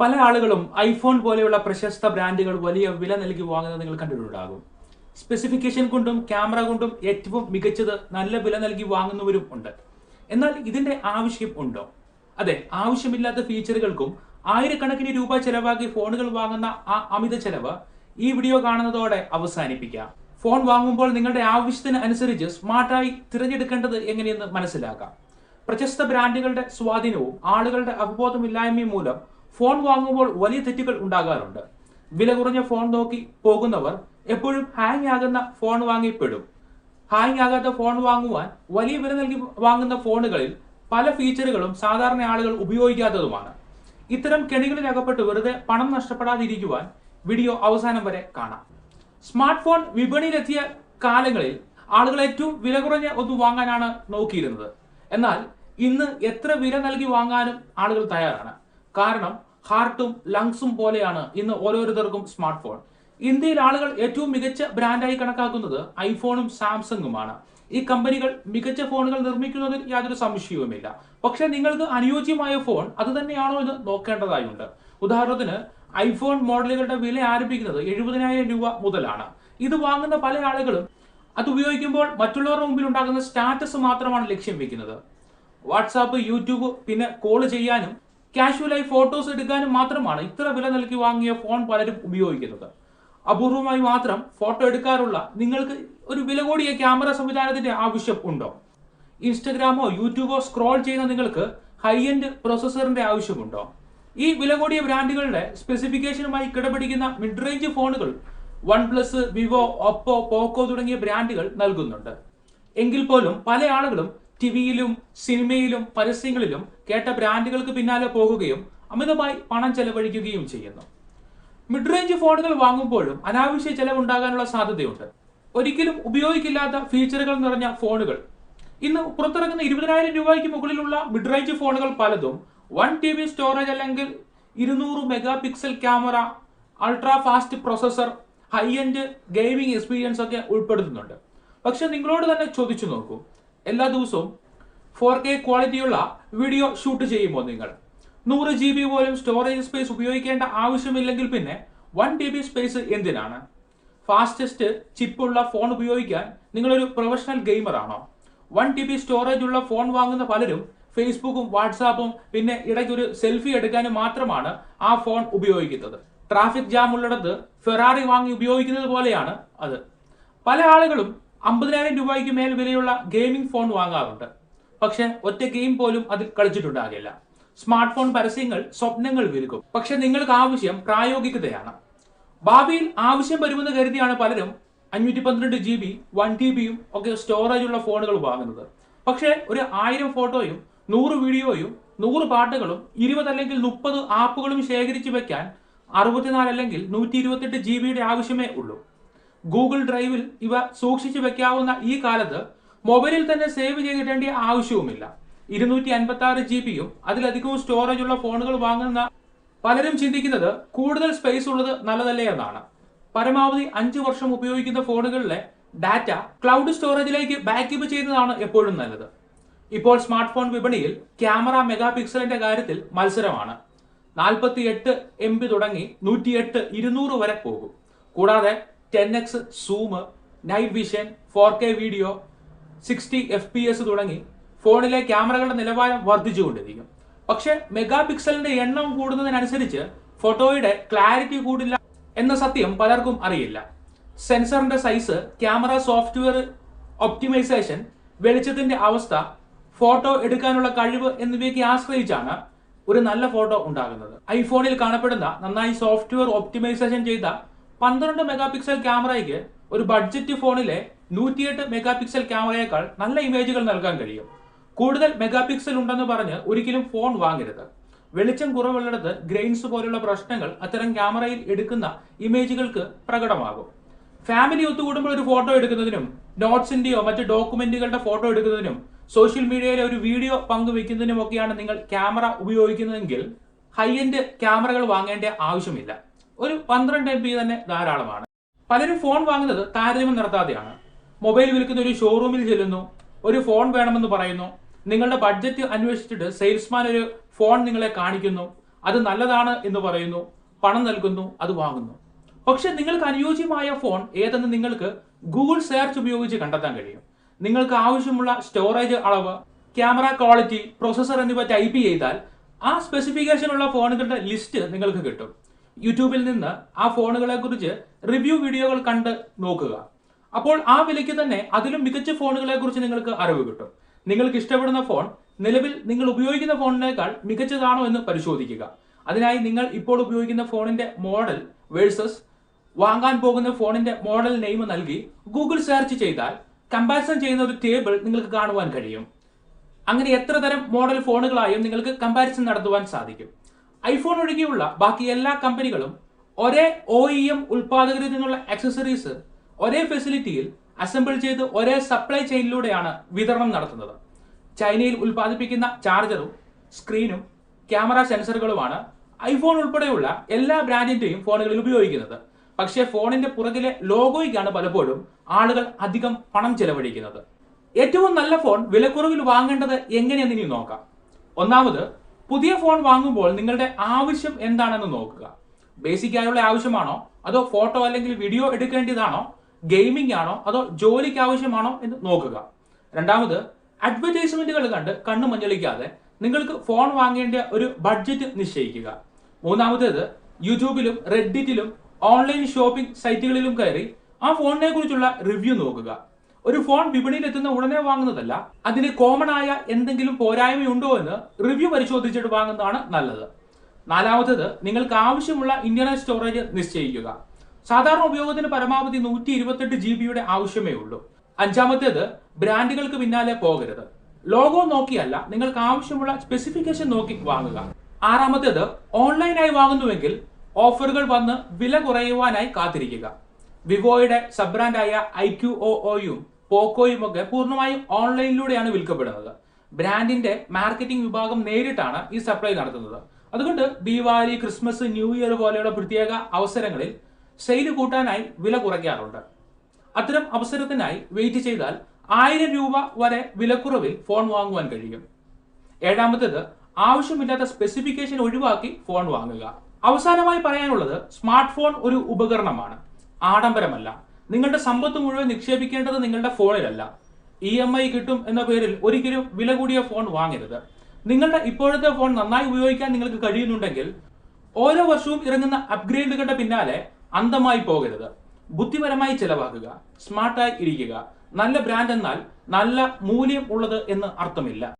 പല ആളുകളും ഐഫോൺ പോലെയുള്ള പ്രശസ്ത ബ്രാൻഡുകൾ വലിയ വില നൽകി വാങ്ങുന്നത് നിങ്ങൾ കണ്ടിട്ടുണ്ടാകും. സ്പെസിഫിക്കേഷൻ കൊണ്ടും ക്യാമറ കൊണ്ടും ഏറ്റവും മികച്ചത് നല്ല വില നൽകി വാങ്ങുന്നവരും ഉണ്ട്. എന്നാൽ ഇതിന്റെ ആവശ്യം ഉണ്ടോ? അതെ ആവശ്യമില്ലാത്ത ഫീച്ചറുകൾക്കും ആയിരക്കണക്കിന് രൂപ ചെലവാക്കി ഫോണുകൾ വാങ്ങുന്ന ആ അമിത ചെലവ് ഈ വീഡിയോ കാണുന്നതോടെ അവസാനിപ്പിക്കാം. ഫോൺ വാങ്ങുമ്പോൾ നിങ്ങളുടെ ആവശ്യത്തിന് അനുസരിച്ച് സ്മാർട്ടായി തിരഞ്ഞെടുക്കേണ്ടത് എങ്ങനെയെന്ന് മനസ്സിലാക്കാം. പ്രശസ്ത ബ്രാൻഡുകളുടെ സ്വാധീനവും ആളുകളുടെ അവബോധമില്ലായ്മയും മൂലം ഫോൺ വാങ്ങുമ്പോൾ വലിയ തെറ്റുകൾ ഉണ്ടാകാറുണ്ട്. വില കുറഞ്ഞ ഫോൺ നോക്കി പോകുന്നവർ എപ്പോഴും ഹാങ് ആകുന്ന ഫോൺ വാങ്ങിപ്പെടും. ഹാങ് ആകാത്ത ഫോൺ വാങ്ങുവാൻ വലിയ വില നൽകി വാങ്ങുന്ന ഫോണുകളിൽ പല ഫീച്ചറുകളും സാധാരണ ആളുകൾ ഉപയോഗിക്കാത്തതുമാണ്. ഇത്തരം കെണികളിൽ അകപ്പെട്ട് വെറുതെ പണം നഷ്ടപ്പെടാതിരിക്കുവാൻ വീഡിയോ അവസാനം വരെ കാണാം. സ്മാർട്ട് ഫോൺ വിപണിയിലെത്തിയ കാലങ്ങളിൽ ആളുകൾ ഏറ്റവും വില കുറഞ്ഞ ഒന്ന് വാങ്ങാനാണ് നോക്കിയിരുന്നത്. എന്നാൽ ഇന്ന് എത്ര വില നൽകി വാങ്ങാനും ആളുകൾ തയ്യാറാണ്. കാരണം ഹാർട്ടും ലങ്സും പോലെയാണ് ഇന്ന് ഓരോരുത്തർക്കും സ്മാർട്ട് ഫോൺ ഇന്ത്യയിൽ ആളുകൾ ഏറ്റവും മികച്ച ബ്രാൻഡായി കണക്കാക്കുന്നത് ഐഫോണും സാംസങ്ങുമാണ്. ഈ കമ്പനികൾ മികച്ച ഫോണുകൾ നിർമ്മിക്കുന്നതിൽ യാതൊരു സംശയവുമില്ല. പക്ഷെ നിങ്ങൾക്ക് അനുയോജ്യമായ ഫോൺ അത് തന്നെയാണോ എന്ന് നോക്കേണ്ടതായുണ്ട്. ഉദാഹരണത്തിന് ഐഫോൺ മോഡലുകളുടെ വില ആരംഭിക്കുന്നത് എഴുപതിനായിരം രൂപ മുതലാണ്. ഇത് വാങ്ങുന്ന പല ആളുകളും അത് ഉപയോഗിക്കുമ്പോൾ മറ്റുള്ളവരുടെ മുമ്പിൽ ഉണ്ടാകുന്ന സ്റ്റാറ്റസ് മാത്രമാണ് ലക്ഷ്യം വെക്കുന്നത്. വാട്സാപ്പ് യൂട്യൂബ് പിന്നെ കോൾ ചെയ്യാനും കാഷ്വലായി ഫോട്ടോസ് എടുക്കാനും മാത്രമാണ് ഇത്ര വില നൽകി വാങ്ങിയ ഫോൺ പലരും ഉപയോഗിക്കുന്നത്. അപൂർവമായി മാത്രം ഫോട്ടോ എടുക്കാറുള്ള നിങ്ങൾക്ക് ഒരു വില കൂടിയ ക്യാമറ സംവിധാനത്തിന്റെ ആവശ്യം ഉണ്ടോ? ഇൻസ്റ്റഗ്രാമോ യൂട്യൂബോ സ്ക്രോൾ ചെയ്യുന്ന നിങ്ങൾക്ക് ഹൈ എൻഡ് പ്രോസസ്സറിന്റെ ആവശ്യമുണ്ടോ? ഈ വില കൂടിയ ബ്രാൻഡുകളുടെ സ്പെസിഫിക്കേഷനുമായി കിടപിടിക്കുന്ന മിഡ് റേഞ്ച് ഫോണുകൾ OnePlus Vivo Oppo Poco തുടങ്ങിയ ബ്രാൻഡുകൾ നൽകുന്നുണ്ട്. എങ്കിൽ പോലും പല ആളുകളും ടിവിയിലും സിനിമയിലും പരസ്യങ്ങളിലും കേട്ട ബ്രാൻഡുകൾക്ക് പിന്നാലെ പോകുകയും അമിതമായി പണം ചെലവഴിക്കുകയും ചെയ്യുന്നു. മിഡ് റേഞ്ച് ഫോണുകൾ വാങ്ങുമ്പോഴും അനാവശ്യ ചെലവുണ്ടാകാനുള്ള സാധ്യതയുണ്ട്. ഒരിക്കലും ഉപയോഗിക്കില്ലാത്ത ഫീച്ചറുകൾ നിറഞ്ഞ ഫോണുകൾ. ഇന്ന് പുറത്തിറങ്ങുന്ന ഇരുപതിനായിരം രൂപയ്ക്ക് മുകളിലുള്ള മിഡ് റേഞ്ച് ഫോണുകൾ പലതും വൺ ടി ബി സ്റ്റോറേജ് അല്ലെങ്കിൽ ഇരുന്നൂറ് megapixel camera ultra fast processor high end gaming experience ഒക്കെ ഉൾപ്പെടുത്തുന്നുണ്ട്. പക്ഷെ നിങ്ങളോട് തന്നെ ചോദിച്ചു നോക്കൂ. എല്ലാ ദിവസവും ഫോർ കെ ക്വാളിറ്റിയുള്ള വീഡിയോ ഷൂട്ട് ചെയ്യുമ്പോൾ നിങ്ങൾ നൂറ് ജി ബി പോലും സ്റ്റോറേജ് സ്പേസ് ഉപയോഗിക്കേണ്ട ആവശ്യമില്ലെങ്കിൽ പിന്നെ വൺ ടി ബി സ്പേസ് എന്തിനാണ്? ഫാസ്റ്റസ്റ്റ് ചിപ്പുള്ള ഫോൺ ഉപയോഗിക്കാൻ നിങ്ങളൊരു പ്രൊഫഷണൽ ഗെയിമർ ആണോ? വൺ ടി ബി സ്റ്റോറേജ് ഉള്ള ഫോൺ വാങ്ങുന്ന പലരും ഫേസ്ബുക്കും വാട്സാപ്പും പിന്നെ ഇടയ്ക്ക് ഒരു സെൽഫി എടുക്കാനും മാത്രമാണ് ആ ഫോൺ ഉപയോഗിക്കുന്നത്. ട്രാഫിക് ജാം ഉള്ളിടത്ത് ഫെറാറി വാങ്ങി ഉപയോഗിക്കുന്നത് പോലെയാണ് അത്. പല ആളുകളും അമ്പതിനായിരം രൂപയ്ക്ക് മേൽ വിലയുള്ള ഗെയിമിംഗ് ഫോൺ വാങ്ങാറുണ്ട്. പക്ഷെ ഒറ്റ ഗെയിം പോലും അത് കളിച്ചിട്ടുണ്ടാകില്ല. സ്മാർട്ട് ഫോൺ പരസ്യങ്ങൾ സ്വപ്നങ്ങൾ വിൽക്കും പക്ഷെ നിങ്ങൾക്ക് ആവശ്യം പ്രായോഗികതയാണ്. ഭാവിയിൽ ആവശ്യം വരുമെന്ന് കരുതിയാണ് പലരും അഞ്ഞൂറ്റി പന്ത്രണ്ട് ജി ബി വൺ ടി ബിയും ഒക്കെ സ്റ്റോറേജ് ഉള്ള ഫോണുകൾ വാങ്ങുന്നത്. പക്ഷേ ഒരു ആയിരം ഫോട്ടോയും നൂറ് വീഡിയോയും നൂറ് പാട്ടുകളും ഇരുപത് അല്ലെങ്കിൽ മുപ്പത് ആപ്പുകളും ശേഖരിച്ചു വെക്കാൻ അറുപത്തിനാല് അല്ലെങ്കിൽ നൂറ്റി ഇരുപത്തെട്ട് ജി ബിയുടെ ആവശ്യമേ ഉള്ളൂ. ഗൂഗിൾ ഡ്രൈവിൽ ഇവ സൂക്ഷിച്ചു വെക്കാവുന്ന ഈ കാലത്ത് മൊബൈലിൽ തന്നെ സേവ് ചെയ്തിടേണ്ട ആവശ്യവുമില്ല. ഇരുന്നൂറ്റി അൻപത്തി ആറ് ജി ബിയും അതിലധികവും സ്റ്റോറേജ് ഉള്ള ഫോണുകൾ വാങ്ങുന്ന പലരും ചിന്തിക്കുന്നത് കൂടുതൽ സ്പേസ് ഉള്ളത് നല്ലതല്ലേ എന്നാണ്. പരമാവധി അഞ്ച് വർഷം ഉപയോഗിക്കുന്ന ഫോണുകളിലെ ഡാറ്റ ക്ലൗഡ് സ്റ്റോറേജിലേക്ക് ബാക്കപ്പ് ചെയ്യുന്നതാണ് എപ്പോഴും നല്ലത്. ഇപ്പോൾ സ്മാർട്ട് ഫോൺ വിപണിയിൽ ക്യാമറ മെഗാ പിക്സലിന്റെ കാര്യത്തിൽ മത്സരമാണ്. നാൽപ്പത്തി എട്ട് എം ബി തുടങ്ങി നൂറ്റിയെട്ട് ഇരുന്നൂറ് വരെ പോകും. കൂടാതെ ten X zoom night vision four K video sixty F P S തുടങ്ങി ഫോണിലെ ക്യാമറകളുടെ നിലവാരം വർദ്ധിച്ചുകൊണ്ടിരിക്കും. പക്ഷേ മെഗാ പിക്സലിന്റെ എണ്ണം കൂടുന്നതിനനുസരിച്ച് ഫോട്ടോയുടെ ക്ലാരിറ്റി കൂടില്ല എന്ന സത്യം പലർക്കും അറിയില്ല. സെൻസറിന്റെ സൈസ് ക്യാമറ സോഫ്റ്റ്വെയർ ഒപ്റ്റിമൈസേഷൻ വെളിച്ചത്തിന്റെ അവസ്ഥ ഫോട്ടോ എടുക്കാനുള്ള കഴിവ് എന്നിവയ്ക്ക് ആശ്രയിച്ചാണ് ഒരു നല്ല ഫോട്ടോ ഉണ്ടാകുന്നത്. ഐഫോണിൽ കാണപ്പെടുന്ന നന്നായി സോഫ്റ്റ്വെയർ ഒപ്റ്റിമൈസേഷൻ ചെയ്ത പന്ത്രണ്ട് മെഗാ പിക്സൽ ക്യാമറയ്ക്ക് ഒരു ബഡ്ജറ്റ് ഫോണിലെ നൂറ്റിയെട്ട് മെഗാ പിക്സൽ ക്യാമറയേക്കാൾ നല്ല ഇമേജുകൾ നൽകാൻ കഴിയും. കൂടുതൽ മെഗാ പിക്സൽ ഉണ്ടെന്ന് പറഞ്ഞ് ഒരിക്കലും ഫോൺ വാങ്ങരുത്. വെളിച്ചം കുറവുള്ളിടത്ത് ഗ്രെയിൻസ് പോലുള്ള പ്രശ്നങ്ങൾ അത്തരം ക്യാമറയിൽ എടുക്കുന്ന ഇമേജുകൾക്ക് പ്രകടമാകും. ഫാമിലി ഒത്തുകൂടുമ്പോൾ ഒരു ഫോട്ടോ എടുക്കുന്നതിനും നോട്ട്സിന്റെയോ മറ്റ് ഡോക്യുമെന്റുകളുടെ ഫോട്ടോ എടുക്കുന്നതിനും സോഷ്യൽ മീഡിയയിലെ ഒരു വീഡിയോ പങ്കുവെക്കുന്നതിനും ഒക്കെയാണ് നിങ്ങൾ ക്യാമറ ഉപയോഗിക്കുന്നതെങ്കിൽ ഹൈ എൻഡ് ക്യാമറകൾ വാങ്ങേണ്ട ആവശ്യമില്ല. ഒരു പന്ത്രണ്ട് എം തന്നെ ധാരാളമാണ്. പലരും ഫോൺ വാങ്ങുന്നത് താരതമ്യം നടത്താതെയാണ്. മൊബൈൽ വിൽക്കുന്ന ഒരു ഷോറൂമിൽ ചെല്ലുന്നു. ഒരു ഫോൺ വേണമെന്ന് പറയുന്നു. നിങ്ങളുടെ ബഡ്ജറ്റ് അന്വേഷിച്ചിട്ട് സെയിൽസ്മാൻ ഒരു ഫോൺ നിങ്ങളെ കാണിക്കുന്നു. അത് നല്ലതാണ് എന്ന് പറയുന്നു. പണം നൽകുന്നു അത് വാങ്ങുന്നു. പക്ഷെ നിങ്ങൾക്ക് അനുയോജ്യമായ ഫോൺ ഏതെന്ന് നിങ്ങൾക്ക് ഗൂഗിൾ സെർച്ച് ഉപയോഗിച്ച് കണ്ടെത്താൻ കഴിയും. നിങ്ങൾക്ക് ആവശ്യമുള്ള സ്റ്റോറേജ് അളവ് ക്യാമറ ക്വാളിറ്റി പ്രോസസർ എന്നിവ ടൈപ്പ് ചെയ്താൽ ആ സ്പെസിഫിക്കേഷനുള്ള ഫോണുകളുടെ ലിസ്റ്റ് നിങ്ങൾക്ക് കിട്ടും. യൂട്യൂബിൽ നിന്ന് ആ ഫോണുകളെ കുറിച്ച് റിവ്യൂ വീഡിയോകൾ കണ്ട് നോക്കുക. അപ്പോൾ ആ വിലയ്ക്ക് തന്നെ അതിലും മികച്ച ഫോണുകളെ കുറിച്ച് നിങ്ങൾക്ക് അറിവ് കിട്ടും. നിങ്ങൾക്ക് ഇഷ്ടപ്പെടുന്ന ഫോൺ നിലവിൽ നിങ്ങൾ ഉപയോഗിക്കുന്ന ഫോണിനേക്കാൾ മികച്ചതാണോ എന്ന് പരിശോധിക്കുക. അതിനായി നിങ്ങൾ ഇപ്പോൾ ഉപയോഗിക്കുന്ന ഫോണിന്റെ മോഡൽ വേഴ്സസ് വാങ്ങാൻ പോകുന്ന ഫോണിന്റെ മോഡൽ നെയിം നൽകി ഗൂഗിൾ സെർച്ച് ചെയ്താൽ കമ്പാരിസൺ ചെയ്യുന്ന ഒരു ടേബിൾ നിങ്ങൾക്ക് കാണുവാൻ കഴിയും. അങ്ങനെ എത്ര തരം മോഡൽ ഫോണുകളായും നിങ്ങൾക്ക് കമ്പാരിസൺ നടത്തുവാൻ സാധിക്കും. ഐഫോൺ ഒഴികെയുള്ള ബാക്കി എല്ലാ കമ്പനികളും ഒരേ ഒ ഇ എം ഉൽപാദകരിൽ നിന്നുള്ള ആക്സസറീസ് ഒരേ ഫെസിലിറ്റിയിൽ അസംബിൾ ചെയ്ത് ഒരേ സപ്ലൈ ചെയിനിലൂടെയാണ് വിതരണം നടത്തുന്നത്. ചൈനയിൽ ഉൽപ്പാദിപ്പിക്കുന്ന ചാർജറും സ്ക്രീനും ക്യാമറ സെൻസറുകളുമാണ് ഐഫോൺ ഉൾപ്പെടെയുള്ള എല്ലാ ബ്രാൻഡിന്റെയും ഫോണുകളിൽ ഉപയോഗിക്കുന്നത്. പക്ഷേ ഫോണിന്റെ പുറകിലെ ലോഗോയ്ക്കാണ് പലപ്പോഴും ആളുകൾ അധികം പണം ചെലവഴിക്കുന്നത്. ഏറ്റവും നല്ല ഫോൺ വിലക്കുറവിൽ വാങ്ങേണ്ടത് എങ്ങനെയെന്ന് ഇനി നോക്കാം. ഒന്നാമത് പുതിയ ഫോൺ വാങ്ങുമ്പോൾ നിങ്ങളുടെ ആവശ്യം എന്താണെന്ന് നോക്കുക. ബേസിക് ആയുള്ള ആവശ്യമാണോ? അതോ ഫോട്ടോ അല്ലെങ്കിൽ വീഡിയോ എടുക്കേണ്ടതാണോ? ഗെയിമിംഗ് ആണോ? അതോ ജോലിക്ക് ആവശ്യമാണോ എന്ന് നോക്കുക. രണ്ടാമത് അഡ്വർടൈസ്മെന്റുകൾ കണ്ട് കണ്ണു മഞ്ഞളിക്കാതെ നിങ്ങൾക്ക് ഫോൺ വാങ്ങേണ്ട ഒരു ബഡ്ജറ്റ് നിശ്ചയിക്കുക. മൂന്നാമത്തേത് യൂട്യൂബിലും റെഡിറ്റിലും ഓൺലൈൻ ഷോപ്പിംഗ് സൈറ്റുകളിലും കയറി ആ ഫോണിനെ കുറിച്ചുള്ള റിവ്യൂ നോക്കുക. ഒരു ഫോൺ വിപണിയിൽ എത്തുന്ന ഉടനെ വാങ്ങുന്നതല്ല അതിന് കോമൺ ആയ എന്തെങ്കിലും പോരായ്മയുണ്ടോ എന്ന് റിവ്യൂ പരിശോധിച്ചിട്ട് വാങ്ങുന്നതാണ് നല്ലത്. നാലാമത്തത് നിങ്ങൾക്ക് ആവശ്യമുള്ള ഇന്റർനെറ്റ് സ്റ്റോറേജ് നിശ്ചയിക്കുക. സാധാരണ ഉപയോഗത്തിന് പരമാവധി നൂറ്റി ഇരുപത്തെട്ട് ജി ബിയുടെ ആവശ്യമേ ഉള്ളൂ. അഞ്ചാമത്തേത് ബ്രാൻഡുകൾക്ക് പിന്നാലെ പോകരുത്. ലോഗോ നോക്കിയല്ല നിങ്ങൾക്ക് ആവശ്യമുള്ള സ്പെസിഫിക്കേഷൻ നോക്കി വാങ്ങുക. ആറാമത്തേത് ഓൺലൈനായി വാങ്ങുന്നുവെങ്കിൽ ഓഫറുകൾ വന്ന് വില കുറയുവാനായി കാത്തിരിക്കുക. വിവോയുടെ സബ് ബ്രാൻഡായ ഐ ക്യു ഒ ഒയും പോക്കോയും ഒക്കെ പൂർണമായും ഓൺലൈനിലൂടെയാണ് വിൽക്കപ്പെടുന്നത്. ബ്രാൻഡിന്റെ മാർക്കറ്റിംഗ് വിഭാഗം നേരിട്ടാണ് ഈ സപ്ലൈ നടത്തുന്നത്. അതുകൊണ്ട് ദീപാവലി ക്രിസ്മസ് ന്യൂ ഇയർ പോലെയുള്ള പ്രത്യേക അവസരങ്ങളിൽ സെയിൽ കൂട്ടാനായി വില കുറയ്ക്കാറുണ്ട്. അത്തരം അവസരത്തിനായി വെയിറ്റ് ചെയ്താൽ ആയിരം രൂപ വരെ വിലക്കുറവിൽ ഫോൺ വാങ്ങുവാൻ കഴിയും. ഏഴാമത്തേത് ആവശ്യമില്ലാത്ത സ്പെസിഫിക്കേഷൻ ഒഴിവാക്കി ഫോൺ വാങ്ങുക. അവസാനമായി പറയാനുള്ളത് സ്മാർട്ട് ഫോൺ ഒരു ഉപകരണമാണ്. ആഡംബരമല്ല. നിങ്ങളുടെ സമ്പത്ത് മുഴുവൻ നിക്ഷേപിക്കേണ്ടത് നിങ്ങളുടെ ഫോണിലല്ല. ഇ എം ഐ കിട്ടും എന്ന പേരിൽ ഒരിക്കലും വില കൂടിയ ഫോൺ വാങ്ങരുത്. നിങ്ങളുടെ ഇപ്പോഴത്തെ ഫോൺ നന്നായി ഉപയോഗിക്കാൻ നിങ്ങൾക്ക് കഴിയുന്നുണ്ടെങ്കിൽ ഓരോ വർഷവും ഇറങ്ങുന്ന അപ്ഗ്രേഡുകളുടെ പിന്നാലെ അന്തമായി പോകരുത്. ബുദ്ധിപരമായി ചെലവാക്കുക സ്മാർട്ടായി ഇരിക്കുക. നല്ല ബ്രാൻഡ് എന്നാൽ നല്ല മൂല്യം ഉള്ളത് എന്ന് അർത്ഥമില്ല.